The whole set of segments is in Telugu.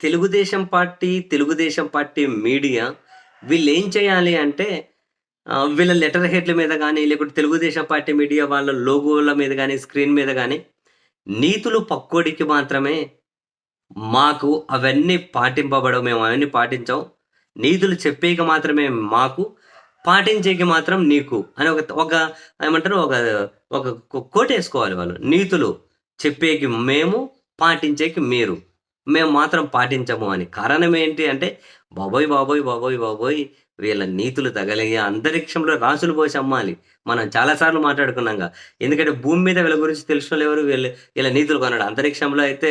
Telugu Desam party Telugu Desam party media వీళ్ళు ఏం చేయాలి అంటే వీళ్ళ లెటర్ హెడ్ల మీద కానీ లేకుంటే తెలుగుదేశం పార్టీ మీడియా వాళ్ళ లోగోల మీద కానీ స్క్రీన్ మీద కానీ నీతులు పక్కోడికి మాత్రమే మాకు అవన్నీ పాటింపబడవు మేము అవన్నీ పాటించాం. నీతులు చెప్పేకి మాత్రమే మాకు పాటించేకి మాత్రం నీకు అని ఒక ఒక ఏమంటారు ఒక ఒక కోట్ వేసుకోవాలి వాళ్ళు. నీతులు చెప్పేకి మేము పాటించేకి మీరు. మేము మాత్రం పాటించము అని. కారణం ఏంటి అంటే బాబోయ్ బాబోయ్ బాబోయ్ బాబోయ్ వీళ్ళ నీతులు తగలయ్యి అంతరిక్షంలో రాసులు పోసి అమ్మాలి మనం చాలాసార్లు మాట్లాడుకున్నాంగా. ఎందుకంటే భూమి మీద వీళ్ళ గురించి తెలిసిన వాళ్ళు ఎవరు? వీళ్ళు వీళ్ళ నీతులు కొన్నాడు. అంతరిక్షంలో అయితే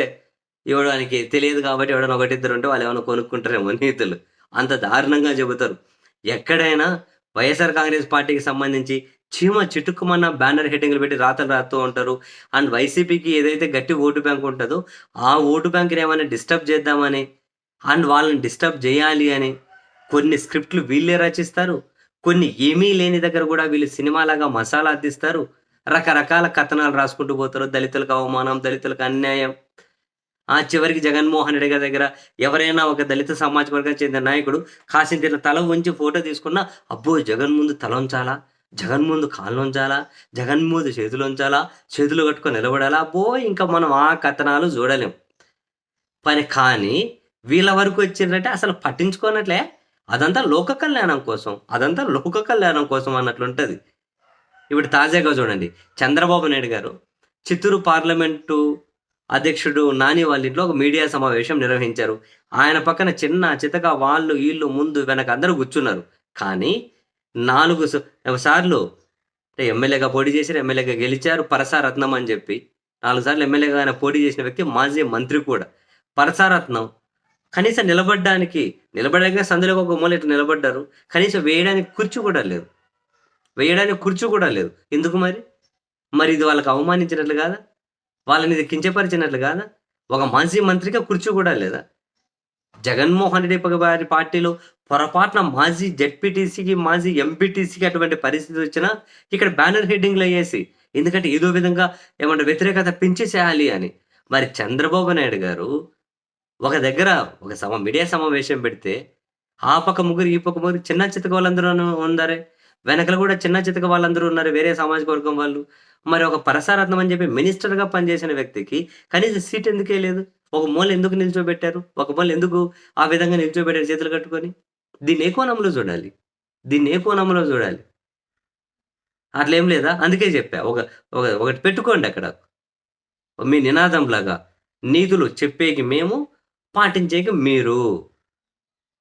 ఇవ్వడానికి తెలియదు కాబట్టి ఎవడన్నా ఒకటిద్దరు ఉంటే వాళ్ళు ఏమైనా కొనుక్కుంటారేమో నీతులు. అంత దారుణంగా చెబుతారు. ఎక్కడైనా వైఎస్ఆర్ కాంగ్రెస్ పార్టీకి సంబంధించి చీమ చిటుక్కుమన్న బ్యానర్ హెడ్డింగ్లు పెట్టి రాతలు రాస్తూ ఉంటారు. అండ్ వైసీపీకి ఏదైతే గట్టి ఓటు బ్యాంక్ ఉంటుందో ఆ ఓటు బ్యాంక్ని ఏమైనా డిస్టర్బ్ చేద్దామని అండ్ వాళ్ళని డిస్టర్బ్ చేయాలి అని కొన్ని స్క్రిప్ట్లు వీళ్ళే రచిస్తారు. కొన్ని ఏమీ లేని దగ్గర కూడా వీళ్ళు సినిమాలాగా మసాలా అద్దిస్తారు రకరకాల కథనాలు రాసుకుంటూ పోతారు. దళితులకు అవమానం దళితులకు అన్యాయం. ఆ చివరికి జగన్మోహన్ రెడ్డి గారి దగ్గర ఎవరైనా ఒక దళిత సమాజ వర్గానికి చెందిన నాయకుడు కాసింత తల ఉంచి ఫోటో తీసుకున్నా అబ్బో జగన్ ముందు తల ఉంచాలా జగన్ ముందు కాళ్ళు ఉంచాలా జగన్ ముందు చేతులు ఉంచాలా చేతులు కట్టుకొని నిలబడాలా? బో ఇంకా మనం ఆ కథనాలు చూడలేం. పని కానీ వీళ్ళ వరకు వచ్చిందంటే అసలు పట్టించుకోనట్లే. అదంతా లోక కళ్యాణం కోసం. అదంతా లోక కళ్యాణం కోసం అన్నట్లుంటుంది ఇప్పుడు తాజాగా చూడండి. చంద్రబాబు నాయుడు గారు చిత్తూరు పార్లమెంటు అధ్యక్షుడు నాని వాళ్ళ ఇంట్లో ఒక మీడియా సమావేశం నిర్వహించారు. ఆయన పక్కన చిన్న చితక వాళ్ళు వీళ్ళు ముందు వెనక అందరూ కూర్చున్నారు. కానీ నాలుగు సార్లు అంటే ఎమ్మెల్యేగా పోటీ చేశారు ఎమ్మెల్యేగా గెలిచారు పరసారత్నం అని చెప్పి నాలుగు సార్లు ఎమ్మెల్యేగా ఆయన పోటీ చేసిన వ్యక్తి మాజీ మంత్రి కూడా. పరసారత్నం. కనీసం నిలబడడానికి నిలబడడానికి సందులో ఒక మూల ఇట్లా నిలబడ్డారు. కనీసం వేయడానికి కుర్చీ కూడా లేదు. వేయడానికి కుర్చీ కూడా లేదు. ఎందుకు మరి? మరి ఇది వాళ్ళకి అవమానించినట్లు కాదా? వాళ్ళని ఇది కించపరిచినట్లు కాదా? ఒక మాజీ మంత్రిగా కుర్చీ కూడా లేదా? జగన్మోహన్ రెడ్డి పగ- పార్టీలో పొరపాటున మాజీ జెడ్పీటీసీకి మాజీ ఎంపీటీసీకి అటువంటి పరిస్థితి వచ్చినా ఇక్కడ బ్యానర్ హెడ్డింగ్లు అయ్యేసి ఎందుకంటే ఏదో విధంగా ఏమంటే వ్యతిరేకత పెంచేసేయాలి అని. మరి చంద్రబాబు నాయుడు గారు ఒక దగ్గర ఒక సమ మీడియా సమావేశం పెడితే ఆ పక్క ముగ్గురు ఈ పక్క ముగ్గురు చిన్న చితక వాళ్ళందరూ ఉన్నారే వెనకల కూడా చిన్న చితక వాళ్ళందరూ ఉన్నారు వేరే సామాజిక వర్గం వాళ్ళు. మరి ఒక పరసారత్నం అని చెప్పి మినిస్టర్గా పనిచేసిన వ్యక్తికి కనీసం సీట్ ఎందుకే లేదు? ఒక మూల ఎందుకు నిల్చోబెట్టారు? ఒక మూల ఎందుకు ఆ విధంగా నిల్చోబెట్టారు? చేతులు కట్టుకొని? దీన్ని ఏ కోణంలో చూడాలి? దీన్ని ఏ కోణంలో చూడాలి? అట్లా ఏం లేదా? అందుకే చెప్పా ఒక ఒక ఒకటి పెట్టుకోండి అక్కడ. మీ నినాదం లాగా నీతులు చెప్పేకి మేము పాటించేకి మీరు.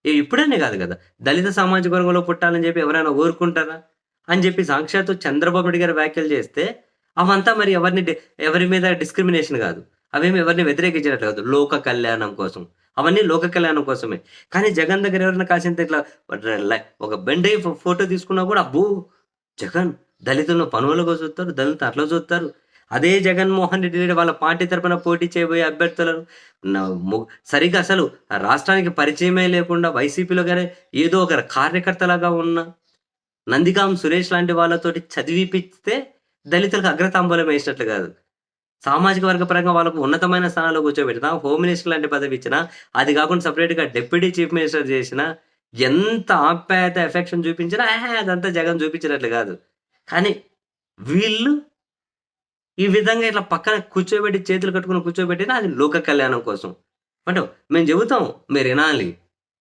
ఇప్పుడనే కాదు కదా. దళిత సామాజిక వర్గంలో పుట్టాలని చెప్పి ఎవరైనా కోరుకుంటారా అని చెప్పి సాక్షాత్తు చంద్రబాబు నాయుడు గారు వ్యాఖ్యలు చేస్తే అవంతా మరి ఎవరిని ఎవరి మీద డిస్క్రిమినేషన్ కాదు. అవేమి ఎవరిని వ్యతిరేకించినట్లు కాదు. లోక కళ్యాణం కోసం. అవన్నీ లోక కళ్యాణం కోసమే. కానీ జగన్ దగ్గర ఎవరైనా కాసింత ఇట్లా ఒక బెండ్ ఫోటో తీసుకున్నా కూడా అబ్బో జగన్ దళితులను పనులుగా చూస్తారు దళిత అట్లా చూస్తారు. అదే జగన్మోహన్ రెడ్డి వాళ్ళ పార్టీ తరపున పోటీ చేయబోయే అభ్యర్థులను సరిగ్గా అసలు రాష్ట్రానికి పరిచయమే లేకుండా వైసీపీలో గానే ఏదో ఒక కార్యకర్తలాగా ఉన్న నందిగాం సురేష్ లాంటి వాళ్ళతోటి చదివిపిస్తే దళితులకు అగ్రతాంబూలం వేసినట్లు కాదు. సామాజిక వర్గ పరంగా వాళ్ళకు ఉన్నతమైన స్థానాల్లో కూర్చోబెట్టినా హోమ్ మినిస్టర్ లాంటి పదవి ఇచ్చినా అది కాకుండా సపరేట్గా డిప్యూటీ చీఫ్ మినిస్టర్ చేసిన ఎంత ఆప్యాయత ఎఫెక్షన్ చూపించినా ఆహా, అదంతా జగన్ చూపించినట్లు కాదు. కానీ వీళ్ళు ఈ విధంగా ఇట్లా పక్కన కూర్చోబెట్టి చేతులు కట్టుకుని కూర్చోబెట్టినా అది లోక కళ్యాణం కోసం. అంటే మేము చెబుతాం మీరు వినాలి.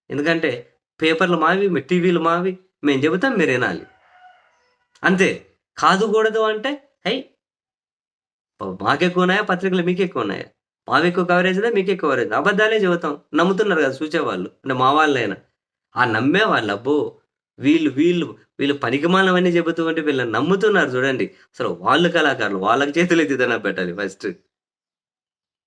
ఎందుకంటే పేపర్లు మావి మీ టీవీలు మావి మేము చెబుతాం మీరు వినాలి. అంతే. కాదుకూడదు అంటే హై మాకు ఎక్కువ ఉన్నాయా పత్రికలు మీకు ఎక్కువ ఉన్నాయా మావి ఎక్కువ కవరేజ్ మీకు ఎక్కువ కవరేజ్ అబద్ధాలే చెబుతాం. నమ్ముతున్నారు కదా చూసేవాళ్ళు. అంటే మా వాళ్ళైనా. ఆ నమ్మే వాళ్ళు అబ్బో! వీళ్ళు వీళ్ళు వీళ్ళు పనికిమాలవన్నీ చెబుతూ ఉంటే వీళ్ళని నమ్ముతున్నారు చూడండి. అసలు వాళ్ళు కళాకారులు. వాళ్ళకి చేతులు ఎత్తిదన పెట్టాలి ఫస్ట్